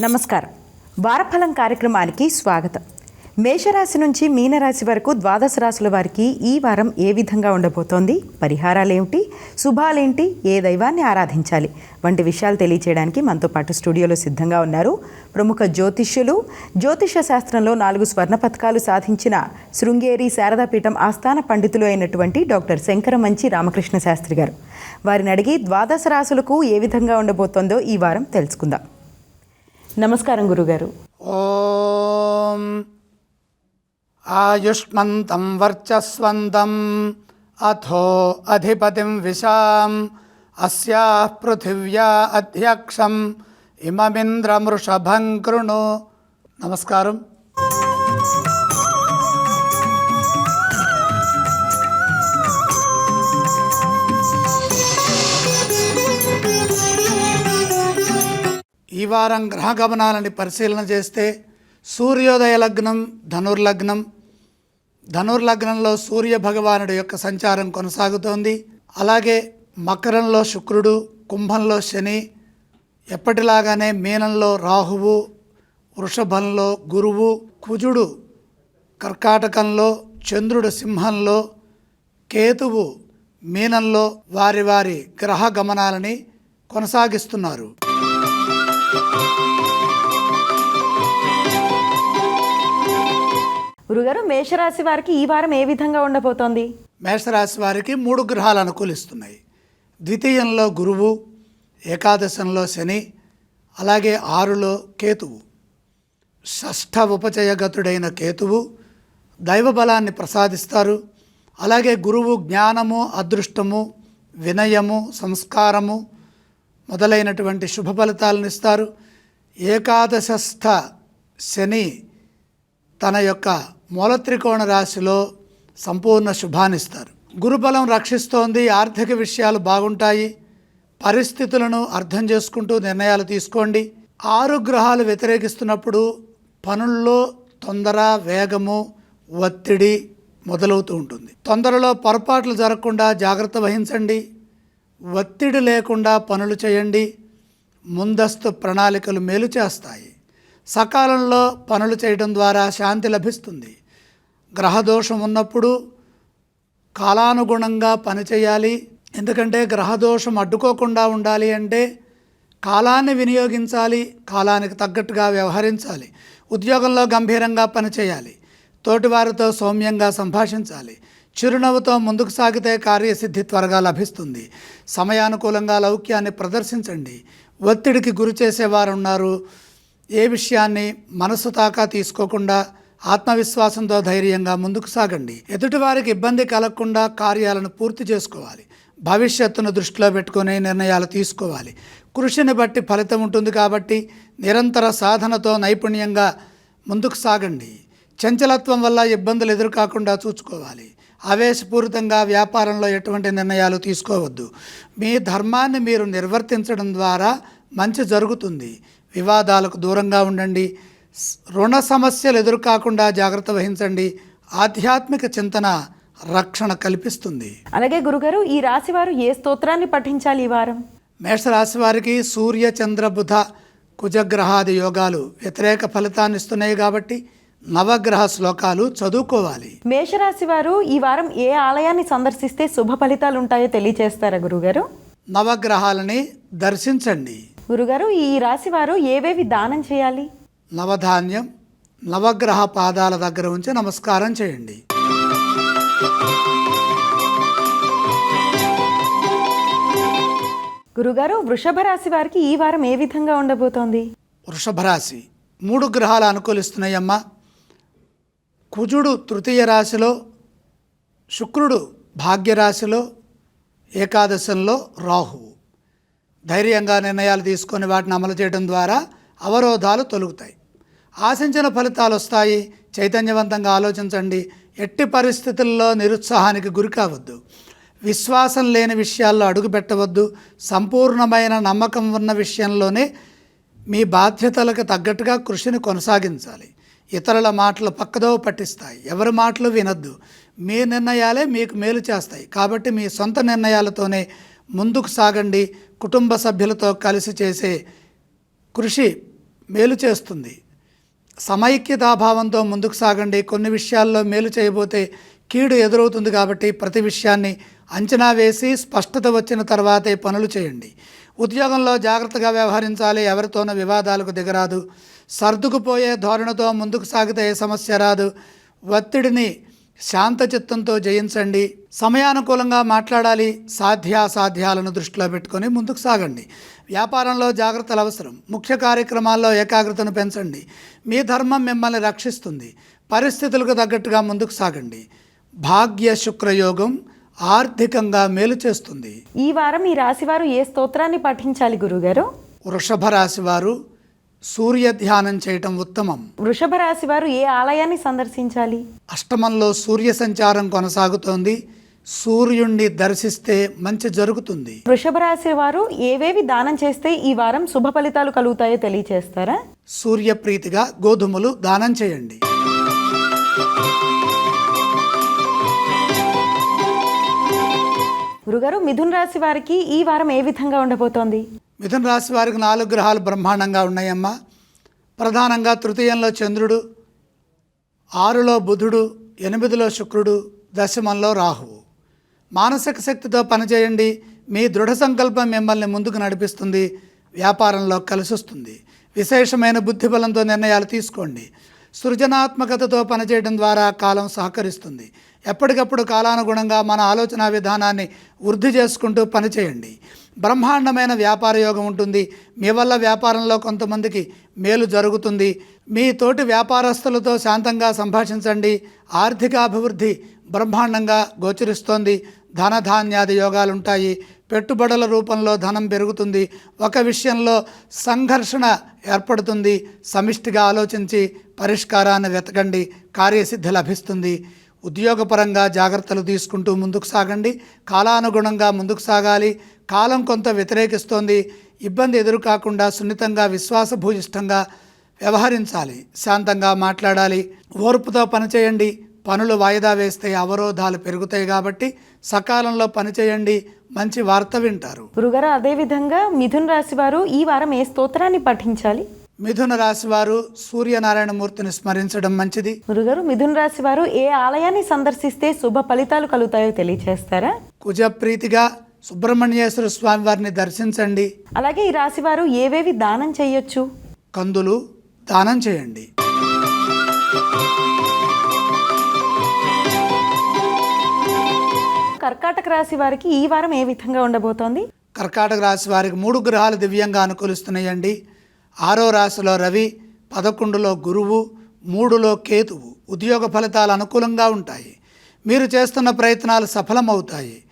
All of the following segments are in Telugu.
నమస్కారం. వారఫలం కార్యక్రమానికి స్వాగతం. మేషరాశి నుంచి మీనరాశి వరకు ద్వాదశ రాశుల వారికి ఈ వారం ఏ విధంగా ఉండబోతోంది? పరిహారాలేమిటి? శుభాలేంటి? ఏ దైవాన్ని ఆరాధించాలి? వంటి విషయాలు తెలియచేయడానికి మనతో పాటు స్టూడియోలో సిద్ధంగా ఉన్నారు ప్రముఖ జ్యోతిష్యులు. జ్యోతిష శాస్త్రంలో నాలుగు స్వర్ణ పథకాలు సాధించిన శృంగేరి శారదాపీఠం ఆస్థాన పండితులు అయినటువంటి డాక్టర్ శంకరమంచి రామకృష్ణ శాస్త్రి గారు. వారిని అడిగి ద్వాదశ రాశులకు ఏ విధంగా ఉండబోతోందో ఈ వారం తెలుసుకుందాం. నమస్కారం గురుగారు. ఓం ఆయుష్మంతం వర్చస్వంతం అథో అధిపతిం విశాం అస్యా పృథివ్యా అధ్యక్షం ఇమమింద్రమృషభం కృణు. నమస్కారం. ఈ వారం గ్రహ గమనాలని పరిశీలన చేస్తే సూర్యోదయ లగ్నం ధనుర్లగ్నం. ధనుర్లగ్నంలో సూర్య భగవానుడి యొక్క సంచారం కొనసాగుతోంది. అలాగే మకరంలో శుక్రుడు కుంభంలో శని ఎప్పటిలాగానే మీనంలో రాహువు వృషభంలో గురువు కుజుడు కర్కాటకంలో చంద్రుడు సింహంలో కేతువు మీనంలో వారి వారి గ్రహ గమనాలని కొనసాగిస్తున్నారు. గురుగారు మేషరాశి వారికి ఈ వారం ఏ విధంగా ఉండబోతోంది? మేషరాశి వారికి మూడు గ్రహాలు అనుకూలిస్తున్నాయి. ద్వితీయంలో గురువు ఏకాదశంలో శని అలాగే ఆరులో కేతువు. షష్ఠ ఉపచయగతుడైన కేతువు దైవబలాన్ని ప్రసాదిస్తారు. అలాగే గురువు జ్ఞానము అదృష్టము వినయము సంస్కారము మొదలైనటువంటి శుభ ఫలితాలను ఇస్తారు. ఏకాదశస్థ శని తన యొక్క మూలత్రికోణ రాశిలో సంపూర్ణ శుభాన్నిస్తారు. గురుబలం రక్షిస్తోంది ఆర్థిక విషయాలు బాగుంటాయి పరిస్థితులను అర్థం చేసుకుంటూ నిర్ణయాలు తీసుకోండి. ఆరు గ్రహాలు వ్యతిరేకిస్తున్నప్పుడు పనుల్లో తొందర వేగము ఒత్తిడి మొదలవుతూ ఉంటుంది. తొందరలో పొరపాట్లు జరగకుండా జాగ్రత్త వహించండి. ఒత్తిడి లేకుండా పనులు చేయండి. ముందస్తు ప్రణాళికలు మేలు చేస్తాయి. సకాలంలో పనులు చేయడం ద్వారా శాంతి లభిస్తుంది. గ్రహదోషం ఉన్నప్పుడు కాలానుగుణంగా పనిచేయాలి ఎందుకంటే గ్రహదోషం అడ్డుకోకుండా ఉండాలి అంటే కాలాన్ని వినియోగించాలి కాలానికి తగ్గట్టుగా వ్యవహరించాలి ఉద్యోగంలో గంభీరంగా పనిచేయాలి తోటివారితో సౌమ్యంగా సంభాషించాలి చిరునవ్వుతో ముందుకు సాగితే కార్యసిద్ధి త్వరగా లభిస్తుంది. సమయానుకూలంగా లౌక్యాన్ని ప్రదర్శించండి. ఒత్తిడికి గురి చేసేవారు ఉన్నారు ఏ విషయాన్ని మనసు తాకా తీసుకోకుండా ఆత్మవిశ్వాసంతో ధైర్యంగా ముందుకు సాగండి. ఎదుటివారికి ఇబ్బంది కలగకుండా కార్యాలను పూర్తి చేసుకోవాలి. భవిష్యత్తును దృష్టిలో పెట్టుకుని నిర్ణయాలు తీసుకోవాలి. కృషిని బట్టి ఫలితం ఉంటుంది కాబట్టి నిరంతర సాధనతో నైపుణ్యంగా ముందుకు సాగండి. చంచలత్వం వల్ల ఇబ్బందులు ఎదురుకాకుండా చూసుకోవాలి. ఆవేశపూరితంగా వ్యాపారంలో ఎటువంటి నిర్ణయాలు తీసుకోవద్దు. మీ ధర్మాన్ని మీరు నిర్వర్తించడం ద్వారా మంచి జరుగుతుంది. వివాదాలకు దూరంగా ఉండండి. రుణ సమస్యలు ఎదురుకాకుండా జాగ్రత్త వహించండి. ఆధ్యాత్మిక చింతన రక్షణ కల్పిస్తుంది. అలాగే గురుగారు ఈ రాశి వారు ఏ స్తోత్రాన్ని పఠించాలి ఈ వారం? మేషరాశి వారికి సూర్య చంద్ర బుధ కుజగ్రహాది యోగాలు వ్యతిరేక ఫలితాన్ని ఇస్తున్నాయి కాబట్టి నవగ్రహ శ్లోకాలు చదువుకోవాలి. మేషరాశి వారు ఈ వారం ఏ ఆలయాన్ని సందర్శిస్తే శుభ ఫలితాలు ఉంటాయో తెలియచేస్తారా గురుగారు? నవగ్రహాలని దర్శించండి. గురుగారు ఈ రాశి వారు ఏవేవి దానం చేయాలి? నవధాన్యం నవగ్రహ పాదాల దగ్గర ఉంచి నమస్కారం చేయండి. గురుగారు వృషభ రాశి వారికి ఈ వారం ఏ విధంగా ఉండబోతోంది? వృషభ రాశి మూడు గ్రహాలు అనుకూలిస్తున్నాయమ్మా. కుజుడు తృతీయ రాశిలో శుక్రుడు భాగ్యరాశిలో ఏకాదశంలో రాహువు ధైర్యంగా నిర్ణయాలు తీసుకొని వాటిని అమలు చేయడం ద్వారా అవరోధాలు తొలుగుతాయి. ఆశించిన ఫలితాలు వస్తాయి. చైతన్యవంతంగా ఆలోచించండి. ఎట్టి పరిస్థితుల్లో నిరుత్సాహానికి గురి కావద్దు. విశ్వాసం లేని విషయాల్లో అడుగు పెట్టవద్దు. సంపూర్ణమైన నమ్మకం ఉన్న విషయంలోనే మీ బాధ్యతలకు తగ్గట్టుగా కృషిని కొనసాగించాలి. ఇతరుల మాటలు పక్కదోవ పట్టిస్తాయి. ఎవరి మాటలు వినద్దు. మీ నిర్ణయాలే మీకు మేలు చేస్తాయి. కాబట్టి మీ సొంత నిర్ణయాలతోనే ముందుకు సాగండి. కుటుంబ సభ్యులతో కలిసి చేసే కృషి మేలు చేస్తుంది. సమైక్యతాభావంతో ముందుకు సాగండి. కొన్ని విషయాల్లో మేలు చేయబోతే కీడు ఎదురవుతుంది కాబట్టి ప్రతి విషయాన్ని అంచనా వేసి స్పష్టత వచ్చిన తర్వాతే పనులు చేయండి. ఉద్యోగంలో జాగ్రత్తగా వ్యవహరించాలి. ఎవరితోనూ వివాదాలకు దిగరాదు. సర్దుకుపోయే ధోరణితో ముందుకు సాగితే ఏ సమస్య రాదు. ఒత్తిడిని శాంత చిత్తంతో జయించండి. సమయానుకూలంగా మాట్లాడాలి. సాధ్యాసాధ్యాలను దృష్టిలో పెట్టుకొని ముందుకు సాగండి. వ్యాపారంలో జాగ్రత్తలు అవసరం. ముఖ్య కార్యక్రమాల్లో ఏకాగ్రతను పెంచండి. మీ ధర్మం మిమ్మల్ని రక్షిస్తుంది. పరిస్థితులకు తగ్గట్టుగా ముందుకు సాగండి. భాగ్య శుక్రయోగం ఆర్థికంగా మేలు చేస్తుంది. ఈ వారం ఈ రాశివారు ఏ స్తోత్రాన్ని పఠించాలి గురుగారు? వృషభ రాశి వారు సూర్య ధ్యానం చేయటం ఉత్తమం. వృషభ రాశి వారు ఏ ఆలయాన్ని సందర్శించాలి? అష్టమంలో సూర్య సంచారం కొనసాగుతోంది. సూర్యుణ్ణి దర్శిస్తే మంచి జరుగుతుంది. వృషభ రాశి వారు ఏవేవి దానం చేస్తే ఈ వారం శుభ ఫలితాలు కలుగుతాయో తెలియచేస్తారా? సూర్యప్రీతిగా గోధుమలు దానం చేయండి. గురుగారు మిథున్ రాశి వారికి ఈ వారం ఏ విధంగా ఉండబోతోంది? మిథున రాశి వారికి నాలుగు గ్రహాలు బ్రహ్మాండంగా ఉన్నాయమ్మా. ప్రధానంగా తృతీయంలో చంద్రుడు ఆరులో బుధుడు ఎనిమిదిలో శుక్రుడు దశమంలో రాహువు. మానసిక శక్తితో పనిచేయండి. మీ దృఢ సంకల్పం మిమ్మల్ని ముందుకు నడిపిస్తుంది. వ్యాపారంలో కలిసొస్తుంది. విశేషమైన బుద్ధిబలంతో నిర్ణయాలు తీసుకోండి. సృజనాత్మకతతో పనిచేయడం ద్వారా కాలం సహకరిస్తుంది. ఎప్పటికప్పుడు కాలానుగుణంగా మన ఆలోచన విధానాన్ని వృద్ధి చేసుకుంటూ పనిచేయండి. బ్రహ్మాండమైన వ్యాపార యోగం ఉంటుంది. మీ వల్ల వ్యాపారంలో కొంతమందికి మేలు జరుగుతుంది. మీ తోటి వ్యాపారస్తులతో శాంతంగా సంభాషించండి. ఆర్థికాభివృద్ధి బ్రహ్మాండంగా గోచరిస్తోంది. ధనధాన్యాది యోగాలుంటాయి. పెట్టుబడుల రూపంలో ధనం పెరుగుతుంది. ఒక విషయంలో సంఘర్షణ ఏర్పడుతుంది. సమిష్టిగా ఆలోచించి పరిష్కారాన్ని వెతకండి. కార్యసిద్ధి లభిస్తుంది. ఉద్యోగపరంగా జాగ్రత్తలు తీసుకుంటూ ముందుకు సాగండి. కాలానుగుణంగా ముందుకు సాగాలి. కాలం కొంత వ్యతిరేకిస్తోంది. ఇబ్బంది ఎదురు కాకుండా సున్నితంగా విశ్వాసభూయిష్టంగా వ్యవహరించాలి. శాంతంగా మాట్లాడాలి. ఓర్పుతో పనిచేయండి. పనులు వాయిదా వేస్తే అవరోధాలు పెరుగుతాయి కాబట్టి సకాలంలో పనిచేయండి. మంచి వార్త వింటారు. గురుగారు అదే మిథున్ రాశి వారు ఈ వారం ఏ స్తోత్రాన్ని పఠించాలి? మిథున రాశి వారు సూర్యనారాయణమూర్తిని స్మరించడం మంచిది. గురుగారు మిథున్ రాశి వారు ఏ ఆలయాన్ని సందర్శిస్తే శుభ ఫలితాలు కలుగుతాయో తెలియచేస్తారా? కుజప్రీతిగా సుబ్రహ్మణ్యేశ్వర స్వామి వారిని దర్శించండి. అలాగే ఈ రాశి వారు ఏవేవి దానం చేయొచ్చు? కందులు దానం చేయండి. కర్కాటక రాశి వారికి ఈ వారం ఏ విధంగా ఉండబోతోంది? కర్కాటక రాశి వారికి మూడు గ్రహాలు దివ్యంగా అనుకూలిస్తున్నాయండి. ఆరో రాశిలో రవి పదకొండులో గురువు మూడులో కేతువు. ఉద్యోగ ఫలితాలు అనుకూలంగా ఉంటాయి. మీరు చేస్తున్న ప్రయత్నాలు సఫలమవుతాయి.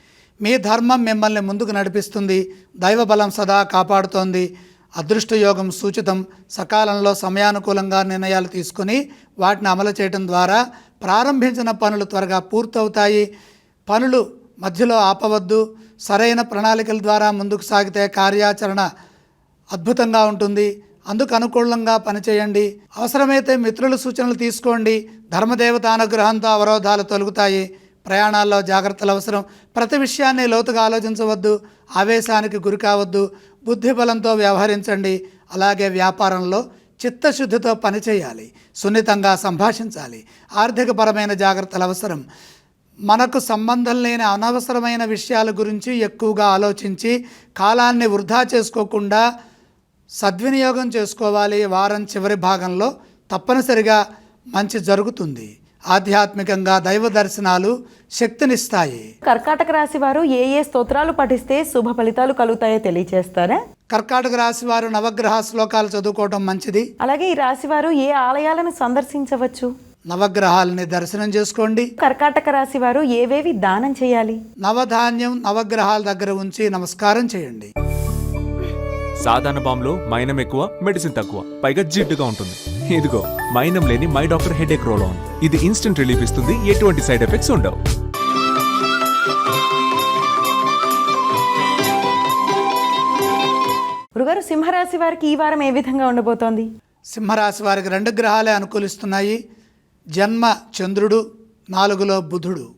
మీ ధర్మం మిమ్మల్ని ముందుకు నడిపిస్తుంది. దైవబలం సదా కాపాడుతోంది. అదృష్టయోగం సూచితం. సకాలంలో సమయానుకూలంగా నిర్ణయాలు తీసుకుని వాటిని అమలు చేయడం ద్వారా ప్రారంభించిన పనులు త్వరగా పూర్తవుతాయి. పనులు మధ్యలో ఆపవద్దు. సరైన ప్రణాళికల ద్వారా ముందుకు సాగితే కార్యాచరణ అద్భుతంగా ఉంటుంది. అందుకు అనుకూలంగా పనిచేయండి. అవసరమైతే మిత్రుల సూచనలు తీసుకోండి. ధర్మదేవత అనుగ్రహంతో అవరోధాలు తొలుగుతాయి. ప్రయాణాల్లో జాగ్రత్తలు అవసరం. ప్రతి విషయాన్ని లోతుగా ఆలోచించవద్దు. ఆవేశానికి గురి కావద్దు. బుద్ధిబలంతో వ్యవహరించండి. అలాగే వ్యాపారంలో చిత్తశుద్ధితో పనిచేయాలి. సున్నితంగా సంభాషించాలి. ఆర్థికపరమైన జాగ్రత్తలు అవసరం. మనకు సంబంధం లేని అనవసరమైన విషయాల గురించి ఎక్కువగా ఆలోచించి కాలాన్ని వృధా చేసుకోకుండా సద్వినియోగం చేసుకోవాలి వారం చివరి భాగంలో తప్పనిసరిగా మంచి జరుగుతుంది. ఆధ్యాత్మికంగా దైవ దర్శనాలు శక్తినిస్తాయి. కర్కాటక రాశి వారు ఏ ఏ స్తోత్రాలు పఠిస్తే శుభ ఫలితాలు కలుగుతాయో తెలియచేస్తారా కర్కాటక రాశి వారు నవగ్రహ శ్లోకాలు చదువుకోవటం మంచిది. అలాగే ఈ రాశి వారు ఏ ఆలయాలను సందర్శించవచ్చు? నవగ్రహాలని దర్శనం చేసుకోండి. కర్కాటక రాశి వారు ఏవేవి దానం చేయాలి? నవధాన్యం నవగ్రహాల దగ్గర ఉంచి నమస్కారం చేయండి. సాధారణ బాంబులో మైనం ఎక్కువ మెడిసిన్ తక్కువ. పైగా జిడ్డుగా ఉంటుంది. ఇదిగో మైనం లేని my doctor headache roll on. ఇది ఇన్స్టెంట్ రిలీఫ్ ఇస్తుంది ఎటువంటి సైడ్ ఎఫెక్ట్స్ ఉండవు. గురుగారు సింహరాశి వారికి ఈ వారం ఏ విధంగా ఉండబోతోంది? సింహరాశి వారికి రెండు గ్రహాలే అనుకూలిస్తున్నాయి. జన్మ చంద్రుడు నాలుగులో బుధుడు.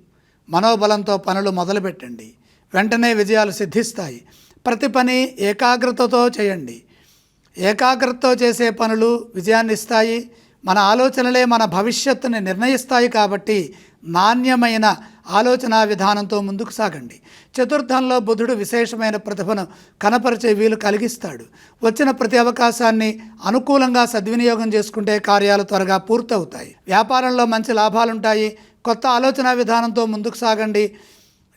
మనోబలంతో పనులు మొదలుపెట్టండి. వెంటనే విజయాలు సిద్ధిస్తాయి. ప్రతి పని ఏకాగ్రతతో చేయండి. ఏకాగ్రతతో చేసే పనులు విజయాన్ని ఇస్తాయి మన ఆలోచనలే మన భవిష్యత్తుని నిర్ణయిస్తాయి కాబట్టి నాణ్యమైన ఆలోచన విధానంతో ముందుకు సాగండి. చతుర్థంలో బుధుడు విశేషమైన ప్రతిభను కనపరిచే వీలు కలిగిస్తాడు. వచ్చిన ప్రతి అవకాశాన్ని అనుకూలంగా సద్వినియోగం చేసుకుంటే కార్యాలు త్వరగా పూర్తవుతాయి. వ్యాపారంలో మంచి లాభాలుంటాయి. కొత్త ఆలోచన విధానంతో ముందుకు సాగండి.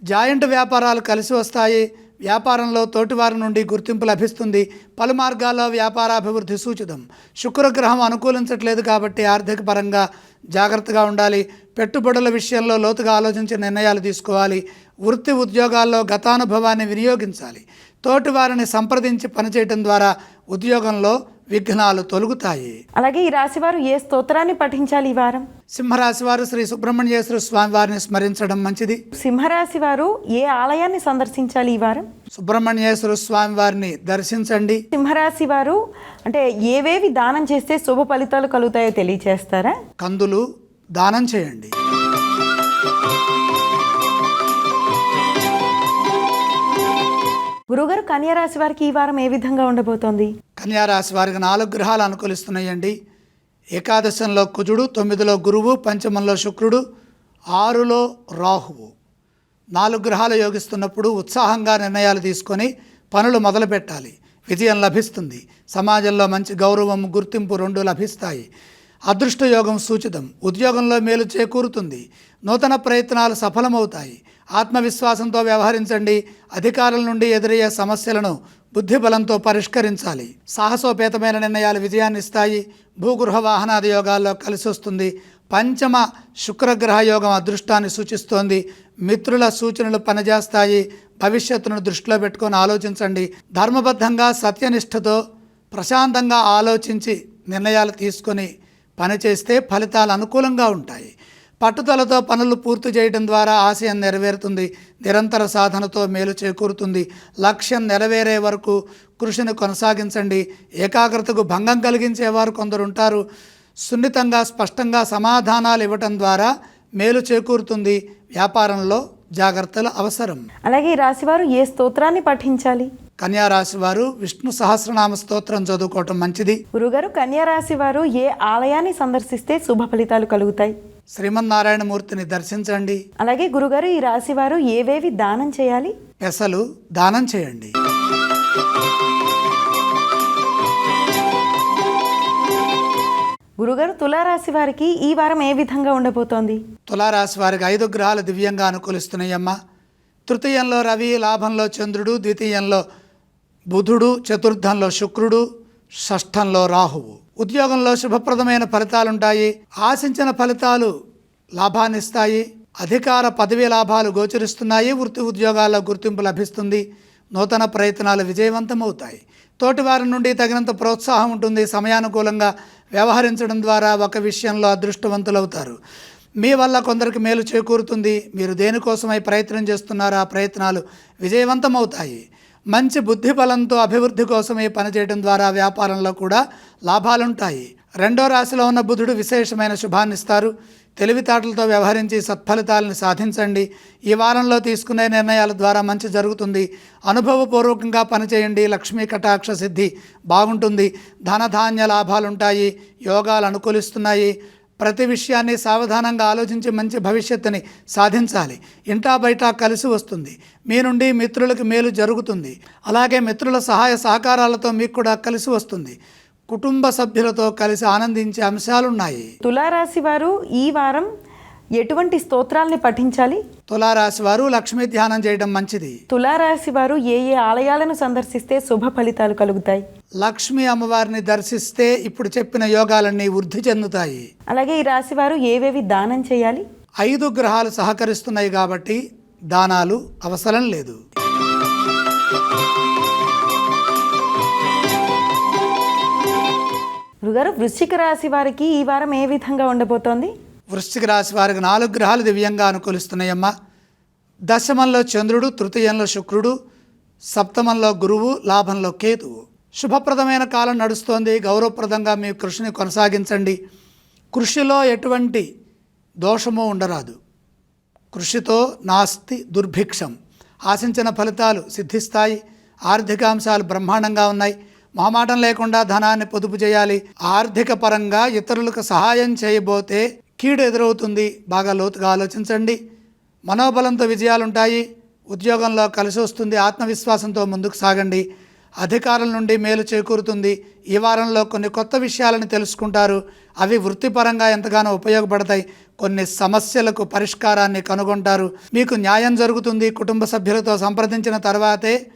జాయింట్ వ్యాపారాలు కలిసి వస్తాయి. వ్యాపారంలో తోటివారి నుండి గుర్తింపు లభిస్తుంది. పలు మార్గాల్లో వ్యాపారాభివృద్ధి సూచితం. శుక్రగ్రహం అనుకూలించట్లేదు కాబట్టి ఆర్థిక పరంగా జాగ్రత్తగా ఉండాలి. పెట్టుబడుల విషయంలో లోతుగా ఆలోచించి నిర్ణయాలు తీసుకోవాలి. వృత్తి ఉద్యోగాల్లో గతానుభవాన్ని వినియోగించాలి. తోటివారిని సంప్రదించి పనిచేయటం ద్వారా ఉద్యోగంలో విఘ్నాలు తొలగుతాయి. అలాగే ఈ రాశివారు ఏ స్తోత్రాన్ని పఠించాలి ఈ వారం? సింహరాశి వారు శ్రీ సుబ్రహ్మణ్యేశ్వర స్వామి వారిని స్మరించడం మంచిది. సింహరాశి వారు ఏ ఆలయాన్ని సందర్శించాలి ఈ వారం? సుబ్రహ్మణ్యేశ్వర స్వామి వారిని దర్శించండి. సింహరాశి వారు అంటే ఏవేవి దానం చేస్తే శుభ ఫలితాలు కలుగుతాయో తెలియచేస్తారా? కందులు దానం చేయండి. గురుగారు కన్యా రాశి వారికి ఈ వారం ఏ విధంగా ఉండబోతోంది? కన్యారాశి వారికి నాలుగు గ్రహాలు అనుకూలిస్తున్నాయండి. ఏకాదశంలో కుజుడు తొమ్మిదిలో గురువు పంచమంలో శుక్రుడు ఆరులో రాహువు. నాలుగు గ్రహాలు యోగిస్తున్నప్పుడు ఉత్సాహంగా నిర్ణయాలు తీసుకొని పనులు మొదలుపెట్టాలి. విజయం లభిస్తుంది. సమాజంలో మంచి గౌరవం గుర్తింపు రెండు లభిస్తాయి. అదృష్ట యోగం సూచితం. ఉద్యోగంలో మేలు చేకూరుతుంది. నూతన ప్రయత్నాలు సఫలమవుతాయి. ఆత్మవిశ్వాసంతో వ్యవహరించండి. అధికారుల నుండి ఎదురయ్యే సమస్యలను బుద్ధిబలంతో పరిష్కరించాలి. సాహసోపేతమైన నిర్ణయాలు విజయాన్ని ఇస్తాయి భూగృహ వాహనాది యోగాల్లో కలిసి వస్తుంది పంచమ శుక్రగ్రహ యోగం అదృష్టాన్ని సూచిస్తోంది. మిత్రుల సూచనలు పనిచేస్తాయి. భవిష్యత్తును దృష్టిలో పెట్టుకొని ఆలోచించండి. ధర్మబద్ధంగా సత్యనిష్టతో ప్రశాంతంగా ఆలోచించి నిర్ణయాలు తీసుకొని పనిచేస్తే ఫలితాలు అనుకూలంగా ఉంటాయి. పట్టుదలతో పనులు పూర్తి చేయడం ద్వారా ఆశయం నెరవేరుతుంది. నిరంతర సాధనతో మేలు చేకూరుతుంది. లక్ష్యం నెరవేరే వరకు కృషిని కొనసాగించండి. ఏకాగ్రతకు భంగం కలిగించేవారు కొందరు ఉంటారు. సున్నితంగా స్పష్టంగా సమాధానాలు ఇవ్వటం ద్వారా మేలు చేకూరుతుంది. వ్యాపారంలో జాగ్రత్తలు అవసరం. అలాగే ఈ రాశివారు ఏ స్తోత్రాన్ని పఠించాలి? కన్యారాశి వారు విష్ణు సహస్రనామ స్తోత్రం చదువుకోవటం మంచిది. గురుగారు కన్యా రాశి వారు ఏ ఆలయాన్ని సందర్శిస్తే శుభ ఫలితాలు కలుగుతాయి? శ్రీమన్నారాయణమూర్తిని దర్శించండి. అలాగే గురుగారు ఈ రాశి వారు ఏవేవి దానం చేయాలి? పెసలు దానం చేయండి. గురుగారు తులారాశి వారికి ఈ వారం ఏ విధంగా ఉండబోతోంది? తులారాశి వారికి ఐదు గ్రహాలు దివ్యంగా అనుకూలిస్తున్నాయమ్మా. తృతీయంలో రవి లాభంలో చంద్రుడు ద్వితీయంలో బుధుడు చతుర్థంలో శుక్రుడు షష్ఠంలో రాహువు. ఉద్యోగంలో శుభప్రదమైన ఫలితాలుంటాయి. ఆశించిన ఫలితాలు లాభాన్నిస్తాయి. అధికార పదవి లాభాలు గోచరిస్తున్నాయి. వృత్తి ఉద్యోగాల్లో గుర్తింపు లభిస్తుంది. నూతన ప్రయత్నాలు విజయవంతమవుతాయి. తోటివారి నుండి తగినంత ప్రోత్సాహం ఉంటుంది. సమయానుకూలంగా వ్యవహరించడం ద్వారా ఒక విషయంలో అదృష్టవంతులవుతారు. మీ వల్ల కొందరికి మేలు చేకూరుతుంది. మీరు దేనికోసమై ప్రయత్నం చేస్తున్నారో ఆ ప్రయత్నాలు విజయవంతమవుతాయి. మంచి బుద్ధి బలంతో అభివృద్ధి కోసమే పనిచేయడం ద్వారా వ్యాపారంలో కూడా లాభాలుంటాయి. రెండో రాశిలో ఉన్న బుధుడు విశేషమైన శుభాన్నిస్తారు. తెలివితేటలతో వ్యవహరించి సత్ఫలితాలను సాధించండి. ఈ వారంలో తీసుకునే నిర్ణయాల ద్వారా మంచి జరుగుతుంది. అనుభవపూర్వకంగా పనిచేయండి. లక్ష్మీ కటాక్ష సిద్ధి బాగుంటుంది. ధనధాన్య లాభాలుంటాయి. యోగాలు అనుకూలిస్తున్నాయి. ప్రతి విషయాన్ని సావధానంగా ఆలోచించి మంచి భవిష్యత్తుని సాధించాలి. ఇంటా బయట కలిసి వస్తుంది. మీ నుండి మిత్రులకు మేలు జరుగుతుంది. అలాగే మిత్రుల సహాయ సహకారాలతో మీకు కూడా కలిసి వస్తుంది. కుటుంబ సభ్యులతో కలిసి ఆనందించే అంశాలున్నాయి. తులారాశి వారు ఈ వారం ఎటువంటి స్తోత్రాల్ని పఠించాలి? తులారాశి వారు లక్ష్మీ ధ్యానం చేయడం మంచిది. తులారాశి వారు ఏ ఏ ఆలయాలను సందర్శిస్తే శుభ ఫలితాలు కలుగుతాయి? లక్ష్మీ అమ్మవారిని దర్శిస్తే ఇప్పుడు చెప్పిన యోగాలన్నీ వృద్ధి చెందుతాయి. అలాగే ఈ రాశి వారు ఏవేవి దానం చేయాలి? ఐదు గ్రహాలు సహకరిస్తున్నాయి కాబట్టి దానాలు అవసరం లేదు. గురుగారు వృశ్చిక రాశి వారికి ఈ వారం ఏ విధంగా ఉండబోతోంది? వృశ్చిక రాశి వారికి నాలుగు గ్రహాలు దివ్యంగా అనుకూలిస్తున్నాయమ్మా. దశమంలో చంద్రుడు తృతీయంలో శుక్రుడు సప్తమంలో గురువు లాభంలో కేతువు శుభప్రదమైన కాలం నడుస్తోంది. గౌరవప్రదంగా మీ కృషిని కొనసాగించండి. కృషిలో ఎటువంటి దోషము ఉండరాదు. కృషితో నాస్తి దుర్భిక్షం. ఆశించిన ఫలితాలు సిద్ధిస్తాయి. ఆర్థిక అంశాలు బ్రహ్మాండంగా ఉన్నాయి. మొహమాటం లేకుండా ధనాన్ని పొదుపు చేయాలి. ఆర్థిక పరంగా ఇతరులకు సహాయం చేయబోతే కీడు ఎదురవుతుంది. బాగా లోతుగా ఆలోచించండి. మనోబలంతో విజయాలుంటాయి. ఉద్యోగంలో కలిసి వస్తుంది. ఆత్మవిశ్వాసంతో ముందుకు సాగండి. అధికారుల నుండి మేలు చేకూరుతుంది. ఈ వారంలో కొన్ని కొత్త విషయాలను తెలుసుకుంటారు. అవి వృత్తిపరంగా ఎంతగానో ఉపయోగపడతాయి. కొన్ని సమస్యలకు పరిష్కారాన్ని కనుగొంటారు. మీకు న్యాయం జరుగుతుంది. కుటుంబ సభ్యులతో సంప్రదించిన తర్వాతే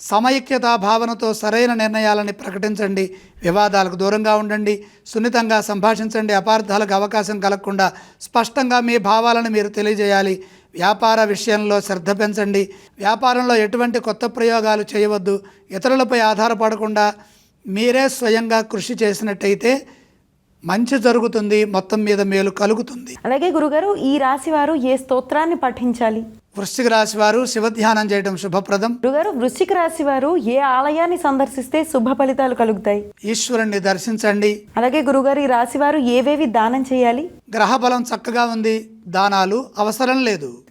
సమైక్యతా భావనతో సరైన నిర్ణయాలని ప్రకటించండి. వివాదాలకు దూరంగా ఉండండి. సున్నితంగా సంభాషించండి. అపార్థాలకు అవకాశం కలగకుండా స్పష్టంగా మీ భావాలను మీరు తెలియజేయాలి. వ్యాపార విషయంలో శ్రద్ధ పెంచండి. వ్యాపారంలో ఎటువంటి కొత్త ప్రయోగాలు చేయవద్దు. ఇతరులపై ఆధారపడకుండా మీరే స్వయంగా కృషి చేసినట్టయితే మంచి జరుగుతుంది. మొత్తం మీద మేలు కలుగుతుంది. అలాగే గురుగారు ఈ రాశి వారు ఏ స్తోత్రాన్ని పఠించాలి? వృశ్చిక రాశి వారు శివధ్యానం చేయడం శుభప్రదం. గురుగారు వృశ్చిక రాశి వారు ఏ ఆలయాన్ని సందర్శిస్తే శుభ ఫలితాలు కలుగుతాయి? ఈశ్వరుణ్ణి దర్శించండి. అలాగే గురుగారు ఈ రాశి వారు ఏవేవి దానం చేయాలి? గ్రహ బలం చక్కగా ఉంది. దానాలు అవసరం లేదు.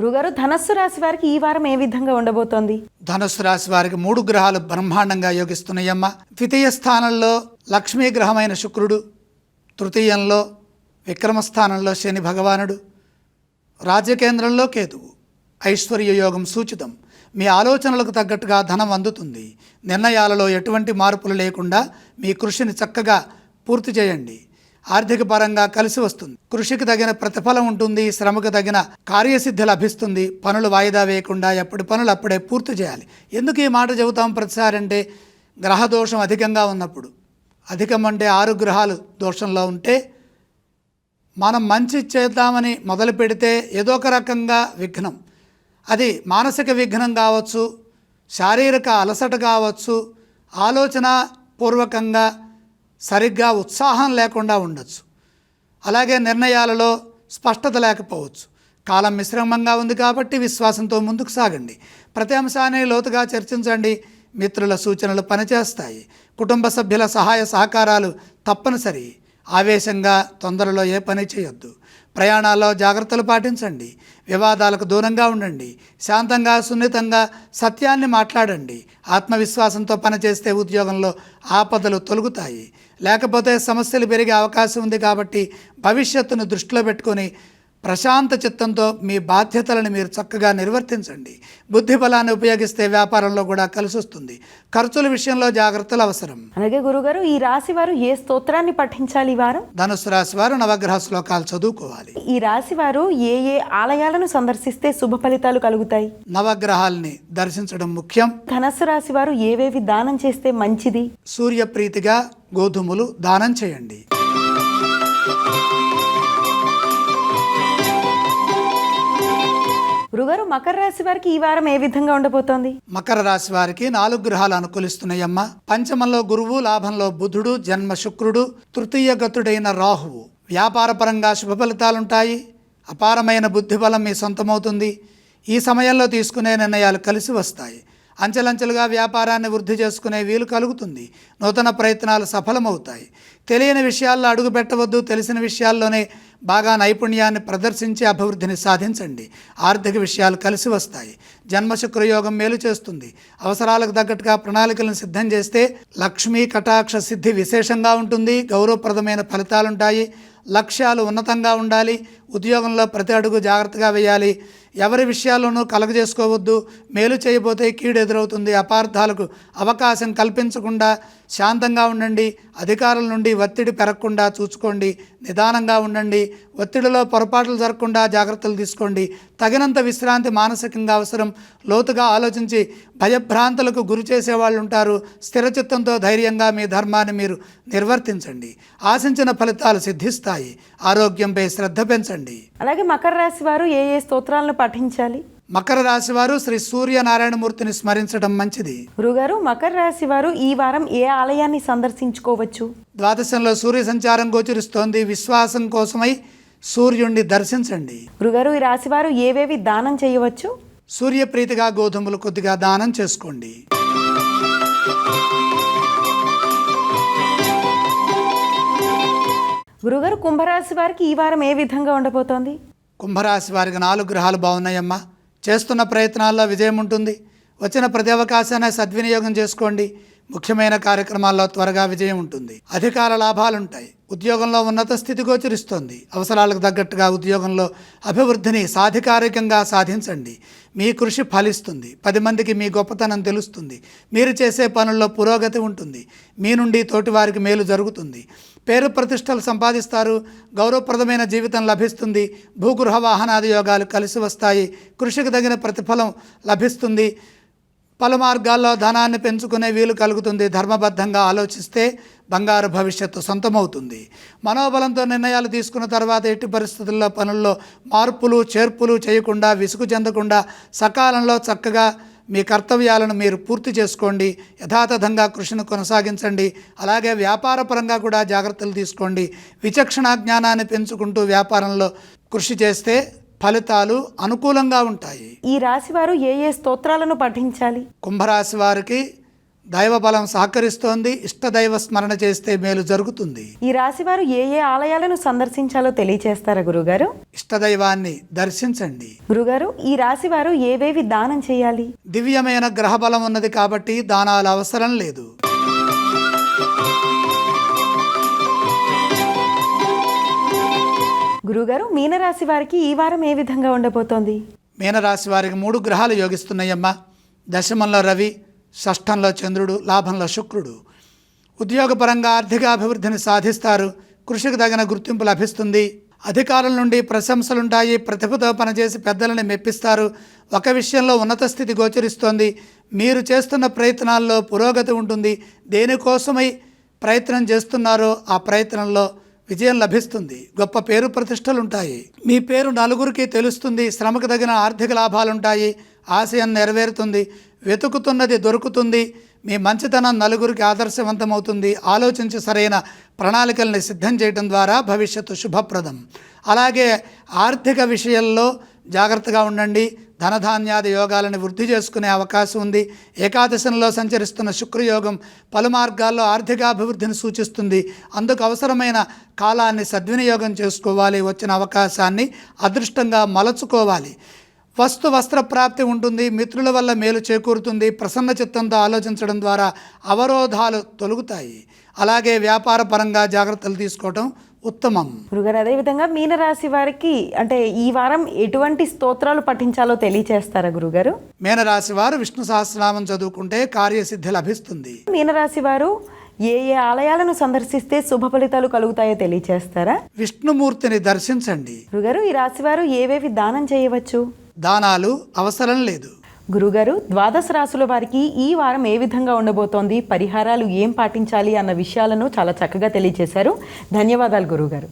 గురుగారు ధనస్సు రాశి వారికి ఈ వారం ఏ విధంగా ఉండబోతోంది? ధనుసు రాశి వారికి మూడు గ్రహాలు బ్రహ్మాండంగా యోగిస్తున్నాయమ్మ. ద్వితీయ స్థానంలో లక్ష్మీ గ్రహమైన శుక్రుడు తృతీయంలో విక్రమ స్థానంలో శని భగవానుడు రాజ్యకేంద్రంలో కేతువు. ఐశ్వర్య యోగం సూచితం. మీ ఆలోచనలకు తగ్గట్టుగా ధనం అందుతుంది. నిర్ణయాలలో ఎటువంటి మార్పులు లేకుండా మీ కృషిని చక్కగా పూర్తి చేయండి. ఆర్థిక పరంగా కలిసి వస్తుంది. కృషికి తగిన ప్రతిఫలం ఉంటుంది శ్రమకు తగిన కార్యసిద్ధి లభిస్తుంది. పనులు వాయిదా వేయకుండా ఎప్పటి పనులు అప్పుడే పూర్తి చేయాలి. ఎందుకు ఈ మాట చెబుతాం ప్రతిసారి అంటే గ్రహదోషం అధికంగా ఉన్నప్పుడు. అధికం అంటే ఆరు గ్రహాలు దోషంలో ఉంటే మనం మంచి చేద్దామని మొదలు పెడితే ఏదో ఒక రకంగా విఘ్నం. అది మానసిక విఘ్నం కావచ్చు శారీరక అలసట కావచ్చు ఆలోచన పూర్వకంగా సరిగ్గా ఉత్సాహం లేకుండా ఉండొచ్చు. అలాగే నిర్ణయాలలో స్పష్టత లేకపోవచ్చు. కాలం మిశ్రమంగా ఉంది కాబట్టి విశ్వాసంతో ముందుకు సాగండి. ప్రతి అంశాన్ని లోతుగా చర్చించండి. మిత్రుల సూచనలు పనిచేస్తాయి. కుటుంబ సభ్యుల సహాయ సహకారాలు తప్పనిసరి. ఆవేశంగా తొందరలో ఏ పని చేయొద్దు. ప్రయాణాల్లో జాగ్రత్తలు పాటించండి. వివాదాలకు దూరంగా ఉండండి. శాంతంగా సున్నితంగా సత్యాన్ని మాట్లాడండి. ఆత్మవిశ్వాసంతో పనిచేస్తే ఉద్యోగంలో ఆపదలు తొలుగుతాయి. లేకపోతే సమస్యలు పెరిగే అవకాశం ఉంది కాబట్టి భవిష్యత్తును దృష్టిలో పెట్టుకొని ప్రశాంత చిత్తంతో మీ బాధ్యతలను మీరు చక్కగా నిర్వర్తించండి. బుద్ధి బలాన్ని ఉపయోగిస్తే వ్యాపారంలో కూడా కలిసి వస్తుంది ఖర్చుల విషయంలో జాగ్రత్తలు అవసరం. అలాగే గురుగారు ఈ రాశి వారు ఏ స్తోత్రాన్ని పఠించాలి వారం? ధనుసు రాశి వారు నవగ్రహ శ్లోకాలు చదువుకోవాలి. ఈ రాశి వారు ఏ ఏ ఆలయాలను సందర్శిస్తే శుభ ఫలితాలు కలుగుతాయి? నవగ్రహాల్ని దర్శించడం ముఖ్యం. ధనస్సు రాశి వారు ఏవేవి దానం చేస్తే మంచిది? సూర్యప్రీతిగా గోధుమలు దానం చేయండి. గురుగారు మకర రాశి వారికి ఈ వారం ఏ విధంగా ఉండబోతోంది? మకర రాశి వారికి నాలుగు గ్రహాలు అనుకూలిస్తున్నాయమ్మ. పంచమంలో గురువు లాభంలో బుధుడు జన్మ శుక్రుడు తృతీయ గతుడైన రాహువు. వ్యాపారపరంగా శుభ ఫలితాలుంటాయి. అపారమైన బుద్ధిబలం మీ సొంతమవుతుంది. ఈ సమయంలో తీసుకునే నిర్ణయాలు కలిసి వస్తాయి. అంచెలంచెలుగా వ్యాపారాన్ని వృద్ధి చేసుకునే వీలు కలుగుతుంది. నూతన ప్రయత్నాలు సఫలమవుతాయి. తెలియని విషయాల్లో అడుగు పెట్టవద్దు తెలిసిన విషయాల్లోనే బాగా నైపుణ్యాన్ని ప్రదర్శించి అభివృద్ధిని సాధించండి. ఆర్థిక విషయాలు కలిసి వస్తాయి. జన్మశుక్రయోగం మేలు చేస్తుంది. అవసరాలకు తగ్గట్టుగా ప్రణాళికలను సిద్ధం చేస్తే లక్ష్మీ కటాక్ష సిద్ధి విశేషంగా ఉంటుంది. గౌరవప్రదమైన ఫలితాలుంటాయి. లక్ష్యాలు ఉన్నతంగా ఉండాలి. ఉద్యోగంలో ప్రతి అడుగు జాగ్రత్తగా వేయాలి. ఎవరి విషయాల్లోనూ కలగజేసుకోవద్దు. మేలు చేయబోతే కీడు ఎదురవుతుంది అపార్థాలకు అవకాశం కల్పించకుండా శాంతంగా ఉండండి అధికారుల నుండి ఒత్తిడి పెరగకుండా చూసుకోండి నిదానంగా ఉండండి ఒత్తిడిలో పొరపాట్లు జరగకుండా జాగ్రత్తలు తీసుకోండి. తగినంత విశ్రాంతి మానసికంగా అవసరం. లోతుగా ఆలోచించి భయభ్రాంతులకు గురి చేసేవాళ్ళు ఉంటారు. స్థిరచిత్తంతో ధైర్యంగా మీ ధర్మాన్ని మీరు నిర్వర్తించండి. ఆశించిన ఫలితాలు సిద్ధిస్తాయి. ఆరోగ్యంపై శ్రద్ధ పెంచండి. అలాగే మకర రాశి వారు ఏ ఏ స్తోత్రాలను పఠించాలి? మకర రాశి వారు శ్రీ సూర్యనారాయణమూర్తిని స్మరించడం మంచిది. గురుగారు మకర రాశి వారు ఈ వారం ఏ ఆలయాన్ని సందర్శించుకోవచ్చు? ద్వాదశంలో సూర్య సంచారం గోచరిస్తోంది. విశ్వాసం కోసమై సూర్యుణ్ణి దర్శించండి. గురుగారు ఈ రాశి వారు ఏవేవి దానం చేయవచ్చు? సూర్యప్రీతిగా గోధుమలు కొద్దిగా దానం చేసుకోండి. గురుగారు కుంభరాశి వారికి ఈ వారం ఏ విధంగా ఉండబోతోంది? కుంభరాశి వారికి నాలుగు గ్రహాలు బాగున్నాయమ్మా. చేస్తున్న ప్రయత్నాల్లో విజయం ఉంటుంది. వచ్చిన ప్రతి అవకాశాన్ని సద్వినియోగం చేసుకోండి. ముఖ్యమైన కార్యక్రమాల్లో త్వరగా విజయం ఉంటుంది. అధికార లాభాలుంటాయి. ఉద్యోగంలో ఉన్నత స్థితి గోచరిస్తోంది. అవసరాలకు తగ్గట్టుగా ఉద్యోగంలో అభివృద్ధిని సాధికారికంగా సాధించండి. మీ కృషి ఫలిస్తుంది. పది మందికి మీ గొప్పతనం తెలుస్తుంది. మీరు చేసే పనుల్లో పురోగతి ఉంటుంది. మీ నుండి తోటివారికి మేలు జరుగుతుంది. పేరు ప్రతిష్టలు సంపాదిస్తారు. గౌరవప్రదమైన జీవితం లభిస్తుంది. భూగృహ వాహనాది యోగాలు కలిసి వస్తాయి. కృషికి తగిన ప్రతిఫలం లభిస్తుంది. పలు మార్గాల్లో ధనాన్ని పెంచుకునే వీలు కలుగుతుంది. ధర్మబద్ధంగా ఆలోచిస్తే బంగారు భవిష్యత్తు సొంతమవుతుంది. మనోబలంతో నిర్ణయాలు తీసుకున్న తర్వాత ఎట్టి పరిస్థితుల్లో పనుల్లో మార్పులు చేర్పులు చేయకుండా విసుగు చెందకుండా సకాలంలో చక్కగా మీ కర్తవ్యాలను మీరు పూర్తి చేసుకోండి. యథాతథంగా కృషిని కొనసాగించండి. అలాగే వ్యాపారపరంగా కూడా జాగ్రత్తలు తీసుకోండి. విచక్షణ జ్ఞానాన్ని పెంచుకుంటూ వ్యాపారంలో కృషి చేస్తే ఫలితాలు అనుకూలంగా ఉంటాయి. ఈ రాశి వారు ఏ ఏ స్తోత్రాలను పఠించాలి? కుంభరాశి వారికి దైవ బలం సహకరిస్తోంది ఇష్టదైవ స్మరణ చేస్తే మేలు జరుగుతుంది. ఈ రాశి వారు ఏ ఏ ఆలయాలను సందర్శించాలో తెలియచేస్తారా గురుగారు? ఇష్టదైవాన్ని దర్శించండి. గురుగారు ఈ రాశి వారు ఏవేవి దానం చేయాలి? దివ్యమైన గ్రహ బలం ఉన్నది కాబట్టి దానాలు అవసరం లేదు. గురుగారు మీనరాశి వారికి ఈ వారం ఏ విధంగా ఉండబోతోంది? మీనరాశి వారికి మూడు గ్రహాలు యోగిస్తున్నాయమ్మా. దశమంలో రవి షష్ఠంలో చంద్రుడు లాభంలో శుక్రుడు. ఉద్యోగపరంగా ఆర్థిక అభివృద్ధిని సాధిస్తారు. కృషికి తగిన గుర్తింపు లభిస్తుంది. అధికారుల నుండి ప్రశంసలుంటాయి. ప్రతిభతో పనిచేసి పెద్దలని మెప్పిస్తారు. ఒక విషయంలో ఉన్నత స్థితి గోచరిస్తోంది. మీరు చేస్తున్న ప్రయత్నాల్లో పురోగతి ఉంటుంది. దేనికోసమై ప్రయత్నం చేస్తున్నారో ఆ ప్రయత్నంలో విజయం లభిస్తుంది. గొప్ప పేరు ప్రతిష్టలు ఉంటాయి మీ పేరు నలుగురికి తెలుస్తుంది. శ్రమకు తగిన ఆర్థిక లాభాలుంటాయి. ఆశయం నెరవేరుతుంది. వెతుకుతున్నది దొరుకుతుంది. మీ మంచితనం నలుగురికి ఆదర్శవంతమవుతుంది. ఆలోచించి సరైన ప్రణాళికల్ని సిద్ధం చేయడం ద్వారా భవిష్యత్తు శుభప్రదం. అలాగే ఆర్థిక విషయంలో జాగ్రత్తగా ఉండండి. ధనధాన్యాది యోగాలను వృద్ధి చేసుకునే అవకాశం ఉంది. ఏకాదశంలో సంచరిస్తున్న శుక్రయోగం పలు మార్గాల్లో ఆర్థికాభివృద్ధిని సూచిస్తుంది. అందుకు అవసరమైన కాలాన్ని సద్వినియోగం చేసుకోవాలి. వచ్చిన అవకాశాన్ని అదృష్టంగా మలచుకోవాలి. వస్తు వస్త్ర ప్రాప్తి ఉంటుంది. మిత్రుల వల్ల మేలు చేకూరుతుంది. ప్రసన్న చిత్తంతో ఆలోచించడం ద్వారా అవరోధాలు తొలగుతాయి. అలాగే వ్యాపార పరంగా జాగ్రత్తలు తీసుకోవటం ఉత్తమం. గురుగారు అదేవిధంగా మీనరాశి వారికి అంటే ఈ వారం ఎటువంటి స్తోత్రాలు పఠించాలో తెలియచేస్తారా గురుగారు? మీనరాశి వారు విష్ణు సహస్రనామం చదువుకుంటే కార్యసిద్ధి లభిస్తుంది. మీనరాశి వారు ఏ ఏ ఆలయాలను సందర్శిస్తే శుభ ఫలితాలు కలుగుతాయో తెలియచేస్తారా? విష్ణుమూర్తిని దర్శించండి. గురుగారు ఈ రాశి వారు ఏవేవి దానం చేయవచ్చు? దానాలు అవసరం లేదు. గురుగారు ద్వాదశ రాసుల వారికి ఈ వారం ఏ విధంగా ఉండబోతోంది? పరిహారాలు ఏం పాటించాలి అన్న విషయాలను చాలా చక్కగా తెలియజేశారు. ధన్యవాదాలు గురుగారు.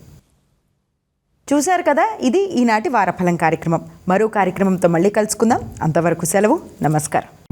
చూశారు కదా? ఇది ఈనాటి వారఫలం కార్యక్రమం. మరో కార్యక్రమంతో మళ్ళీ కలుసుకుందాం. అంతవరకు సెలవు. నమస్కారం.